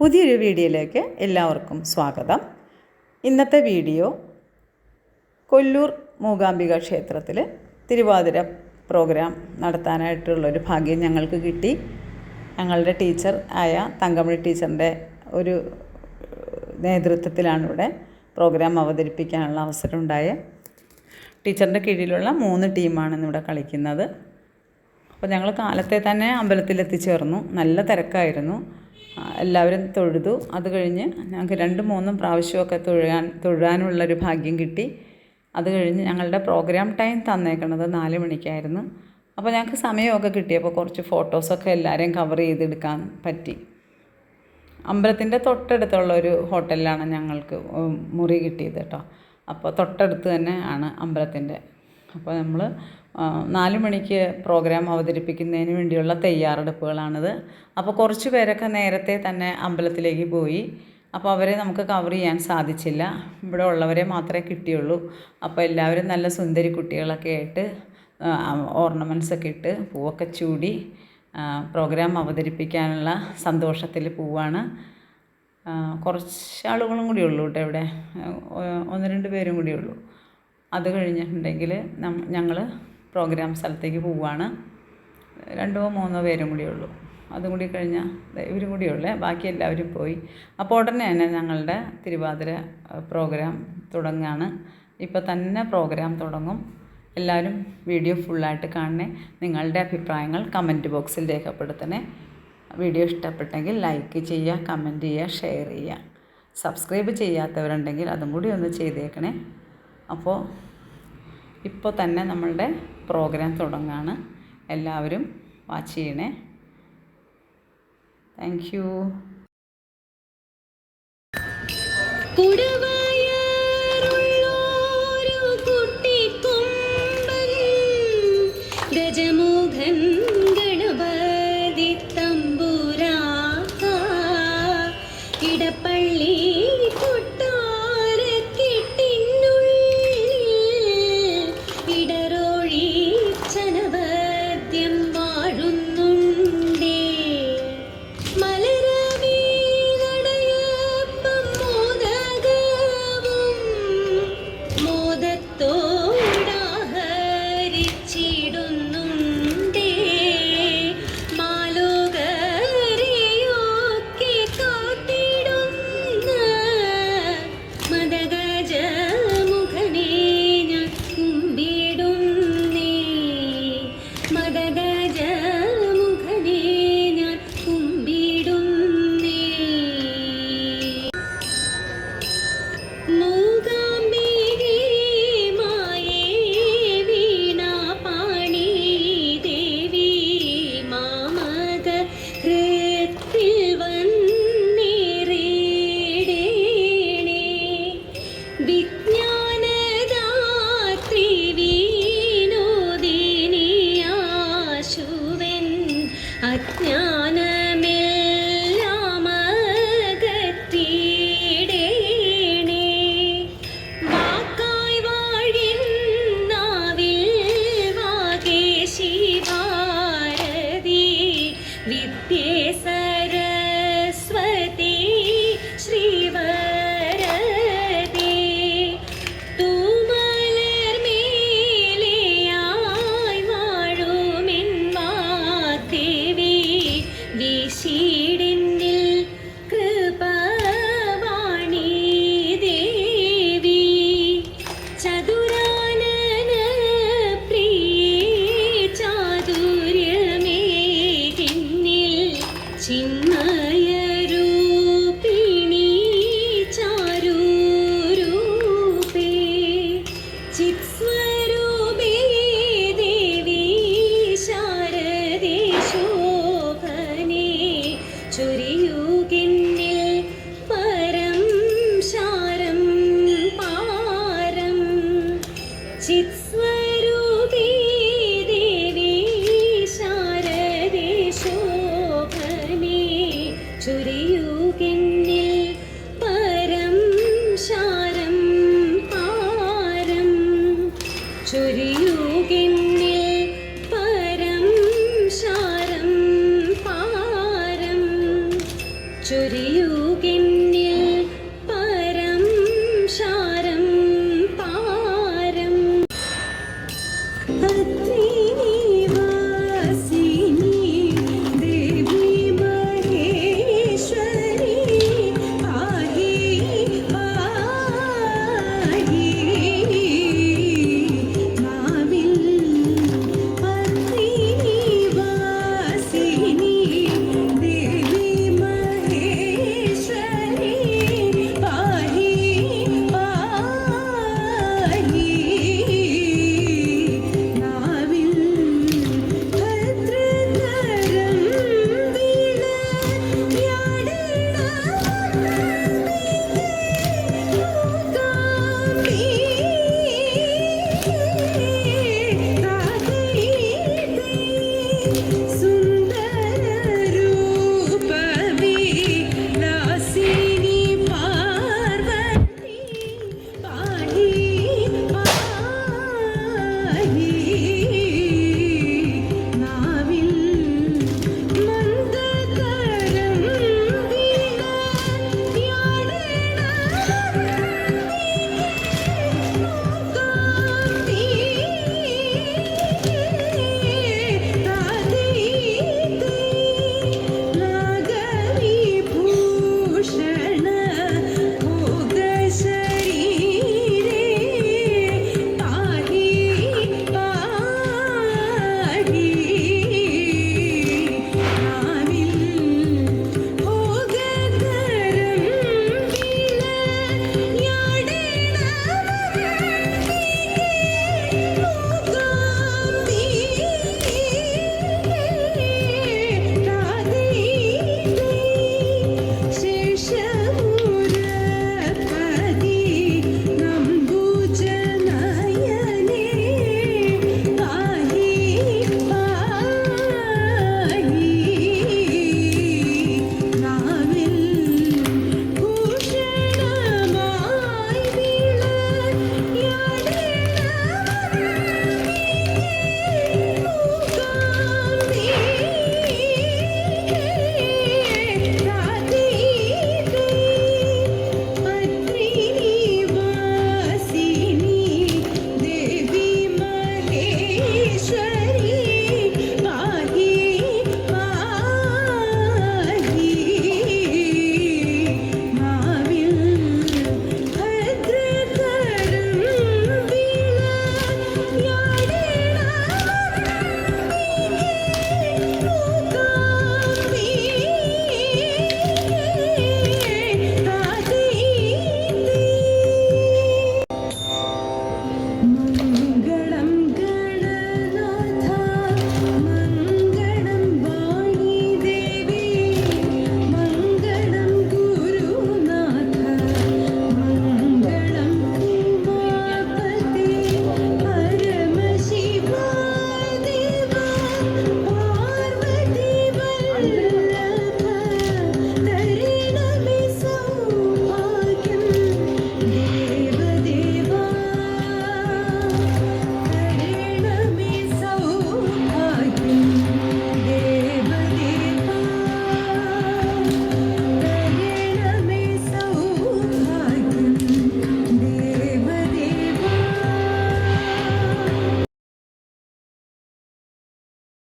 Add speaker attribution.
Speaker 1: പുതിയൊരു വീഡിയോയിലേക്ക് എല്ലാവർക്കും സ്വാഗതം. ഇന്നത്തെ വീഡിയോ കൊല്ലൂർ മൂകാംബിക ക്ഷേത്രത്തിൽ തിരുവാതിര പ്രോഗ്രാം നടത്താനായിട്ടുള്ളൊരു ഭാഗ്യം ഞങ്ങൾക്ക് കിട്ടി. ഞങ്ങളുടെ ടീച്ചർ ആയ തങ്കമണി ടീച്ചറിന്റെ ഒരു നേതൃത്വത്തിലാണ് ഇവിടെ പ്രോഗ്രാം അവതരിപ്പിക്കാനുള്ള അവസരം ഉണ്ടായത് ടീച്ചറിന്റെ കീഴിലുള്ള മൂന്ന് ടീമാണ് ഇന്നിവിടെ കളിക്കുന്നത്. അപ്പോൾ ഞങ്ങൾ കാലത്തെ തന്നെ അമ്പലത്തിൽ എത്തിച്ചേർന്നു നല്ല തിരക്കായിരുന്നു. എല്ലാവരും തൊഴുതു. അത് കഴിഞ്ഞ് ഞങ്ങൾക്ക് രണ്ടും മൂന്നും പ്രാവശ്യമൊക്കെ തൊഴുകാൻ തൊഴുവാനുള്ളൊരു ഭാഗ്യം കിട്ടി. അത് കഴിഞ്ഞ് ഞങ്ങളുടെ പ്രോഗ്രാം ടൈം തന്നേക്കണത് നാല് മണിക്കായിരുന്നു. അപ്പോൾ ഞങ്ങൾക്ക് സമയമൊക്കെ കിട്ടിയപ്പോൾ കുറച്ച് ഫോട്ടോസൊക്കെ എല്ലാവരെയും കവർ ചെയ്തെടുക്കാൻ പറ്റി. അമ്പലത്തിന്റെ തൊട്ടടുത്തുള്ള ഒരു ഹോട്ടലിലാണ് ഞങ്ങൾക്ക് മുറി കിട്ടിയത് കേട്ടോ അപ്പോൾ തൊട്ടടുത്ത് തന്നെ ആണ് അമ്പലത്തിന്റെ അപ്പോൾ നമ്മൾ നാല് മണിക്ക് പ്രോഗ്രാം അവതരിപ്പിക്കുന്നതിന് വേണ്ടിയുള്ള തയ്യാറെടുപ്പുകളാണിത്. അപ്പോൾ കുറച്ച് പേരൊക്കെ നേരത്തെ തന്നെ അമ്പലത്തിലേക്ക് പോയി. അപ്പോൾ അവരെ നമുക്ക് കവർ ചെയ്യാൻ സാധിച്ചില്ല. ഇവിടെ ഉള്ളവരെ മാത്രമേ കിട്ടിയുള്ളൂ. അപ്പോൾ എല്ലാവരും നല്ല സുന്ദരി കുട്ടികളൊക്കെ ആയിട്ട് ഓർണമെന്റ്സ് ഒക്കെ ഇട്ട് പൂവൊക്കെ ചൂടി പ്രോഗ്രാം അവതരിപ്പിക്കാനുള്ള സന്തോഷത്തിൽ പോവാണ്. കുറച്ച് ആളുകളും കൂടി ഉള്ളൂ കേട്ടോ ഇവിടെ. ഒന്ന് രണ്ട് പേരും കൂടി ഉള്ളൂ. അത് കഴിഞ്ഞിട്ടുണ്ടെങ്കിൽ ഞങ്ങൾ പ്രോഗ്രാം സ്ഥലത്തേക്ക് പോവുകയാണ് രണ്ടോ മൂന്നോ പേരും കൂടി ഉള്ളൂ. അതും കൂടി കഴിഞ്ഞാൽ ഇവരും കൂടി ഉള്ളേ. ബാക്കി എല്ലാവരും പോയി. അപ്പോൾ ഉടനെ തന്നെ ഞങ്ങളുടെ തിരുവാതിര പ്രോഗ്രാം തുടങ്ങുകയാണ് ഇപ്പോൾ തന്നെ പ്രോഗ്രാം തുടങ്ങും. എല്ലാവരും വീഡിയോ ഫുള്ളായിട്ട് കാണണേ. നിങ്ങളുടെ അഭിപ്രായങ്ങൾ കമന്റ് ബോക്സിൽ രേഖപ്പെടുത്തണേ. വീഡിയോ ഇഷ്ടപ്പെട്ടെങ്കിൽ ലൈക്ക് ചെയ്യുക കമന്റ് ചെയ്യുക ഷെയർ ചെയ്യുക. സബ്സ്ക്രൈബ് ചെയ്യാത്തവരുണ്ടെങ്കിൽ അതും കൂടി ഒന്ന് ചെയ്തേക്കണേ. അപ്പോൾ ഇപ്പോൾ തന്നെ നമ്മളുടെ പ്രോഗ്രാം തുടങ്ങുകയാണ് എല്ലാവരും വാച്ച് ചെയ്യണേ. Thank you. 2D